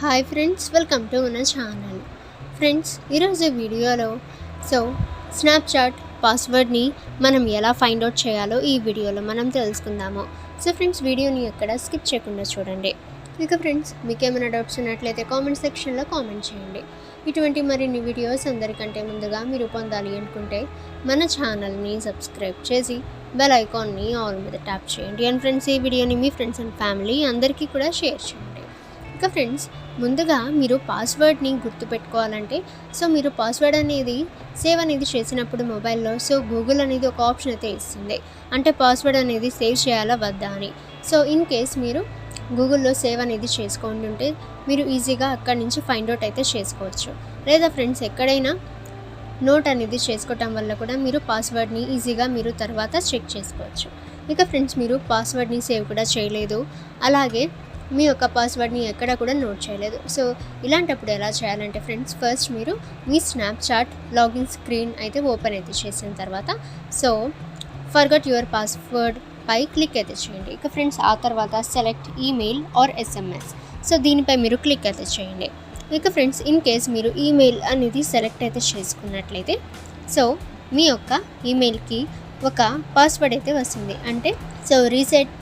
Hi friends welcome to మన channel friends ఈరోజు వీడియోలో సో స్నాప్చాట్ పాస్వర్డ్ని మనం ఎలా ఫైండ్ అవుట్ చేయాలో ఈ వీడియోలో మనం తెలుసుకుందాము. సో ఫ్రెండ్స్ వీడియోని ఎక్కడ స్కిప్ చేయకుండా చూడండి. ఇక ఫ్రెండ్స్ మీకేమైనా డౌట్స్ ఉన్నట్లయితే కామెంట్ సెక్షన్లో కామెంట్ చేయండి. ఇటువంటి మరిన్ని వీడియోస్ అందరికంటే ముందుగా మీరు పొందాలి అనుకుంటే మన ఛానల్ని సబ్స్క్రైబ్ చేసి బెల్ ఐకాన్ని ఆల్ మీద ట్యాప్ చేయండి. అండ్ ఫ్రెండ్స్ ఈ వీడియోని మీ ఫ్రెండ్స్ అండ్ ఫ్యామిలీ అందరికీ కూడా షేర్ చేయండి. ఇక ఫ్రెండ్స్ ముందుగా మీరు పాస్వర్డ్ని గుర్తుపెట్టుకోవాలంటే సో మీరు పాస్వర్డ్ అనేది సేవ్ అనేది చేసినప్పుడు మొబైల్లో సో గూగుల్ అనేది ఒక ఆప్షన్ అయితే ఇస్తుంది. అంటే పాస్వర్డ్ అనేది సేవ్ చేయాలా వద్దా అని. సో ఇన్ కేస్ మీరు గూగుల్లో సేవ్ అనేది చేసుకోండి ఉంటే మీరు ఈజీగా అక్కడి నుంచి ఫైండ్ అవుట్ అయితే చేసుకోవచ్చు. లేదా ఫ్రెండ్స్ ఎక్కడైనా నోట్ అనేది చేసుకోవటం వల్ల కూడా మీరు పాస్వర్డ్ని ఈజీగా మీరు తర్వాత చెక్ చేసుకోవచ్చు. ఇక ఫ్రెండ్స్ మీరు పాస్వర్డ్ని సేవ్ కూడా చేయలేదు. అలాగే మీ యొక్క పాస్వర్డ్ని ఎక్కడ కూడా నోట్ చేయలేదు. సో ఇలాంటప్పుడు ఎలా చేయాలంటే ఫ్రెండ్స్ ఫస్ట్ మీరు మీ స్నాప్చాట్ లాగిన్ స్క్రీన్ అయితే ఓపెన్ అయితే చేసిన తర్వాత సో ఫర్గట్ యువర్ పాస్వర్డ్ పై క్లిక్ అయితే చేయండి. ఇక ఫ్రెండ్స్ ఆ తర్వాత select email or SMS so దీనిపై మీరు క్లిక్ అయితే చేయండి. ఇక ఫ్రెండ్స్ ఇన్ కేస్ మీరు ఈమెయిల్ అనేది సెలెక్ట్ అయితే చేసుకున్నట్లయితే సో మీ యొక్క ఈమెయిల్కి ఒక పాస్వర్డ్ అయితే వస్తుంది. అంటే సో రీసెట్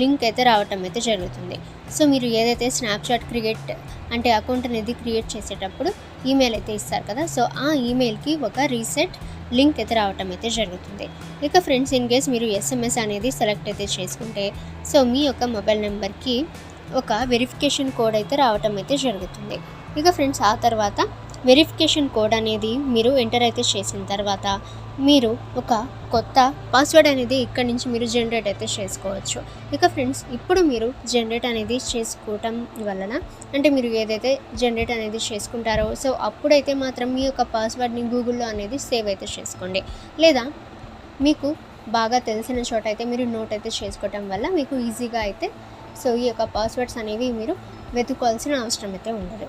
లింక్ అయితే రావటం అయితే జరుగుతుంది. సో మీరు ఏదైతే స్నాప్చాట్ క్రియేట్ అంటే అకౌంట్ అనేది క్రియేట్ చేసేటప్పుడు ఈమెయిల్ అయితే ఇస్తారు కదా. సో ఆ ఈమెయిల్కి ఒక రీసెట్ లింక్ అయితే రావటం అయితే జరుగుతుంది. ఇక ఫ్రెండ్స్ ఇన్ కేస్ మీరు ఎస్ఎంఎస్ అనేది సెలెక్ట్ అయితే చేసుకుంటే సో మీ యొక్క మొబైల్ నెంబర్కి ఒక వెరిఫికేషన్ కోడ్ అయితే రావటం అయితే జరుగుతుంది. ఇక ఫ్రెండ్స్ ఆ తర్వాత వెరిఫికేషన్ కోడ్ అనేది మీరు ఎంటర్ అయితే చేసిన తర్వాత మీరు ఒక కొత్త పాస్వర్డ్ అనేది ఇక్కడ నుంచి మీరు జనరేట్ అయితే చేసుకోవచ్చు. ఇక ఫ్రెండ్స్ ఇప్పుడు మీరు జనరేట్ అనేది చేసుకోవటం వలన అంటే మీరు ఏదైతే జనరేట్ అనేది చేసుకుంటారో సో అప్పుడైతే మాత్రం మీ యొక్క పాస్వర్డ్ని గూగుల్లో అనేది సేవ్ అయితే చేసుకోండి. లేదా మీకు బాగా తెలిసిన చోట అయితే మీరు నోట్ అయితే చేసుకోవటం వల్ల మీకు ఈజీగా అయితే సో ఈ యొక్క పాస్వర్డ్స్ అనేవి మీరు వెతుక్కోవాల్సిన అవసరం అయితే ఉండదు.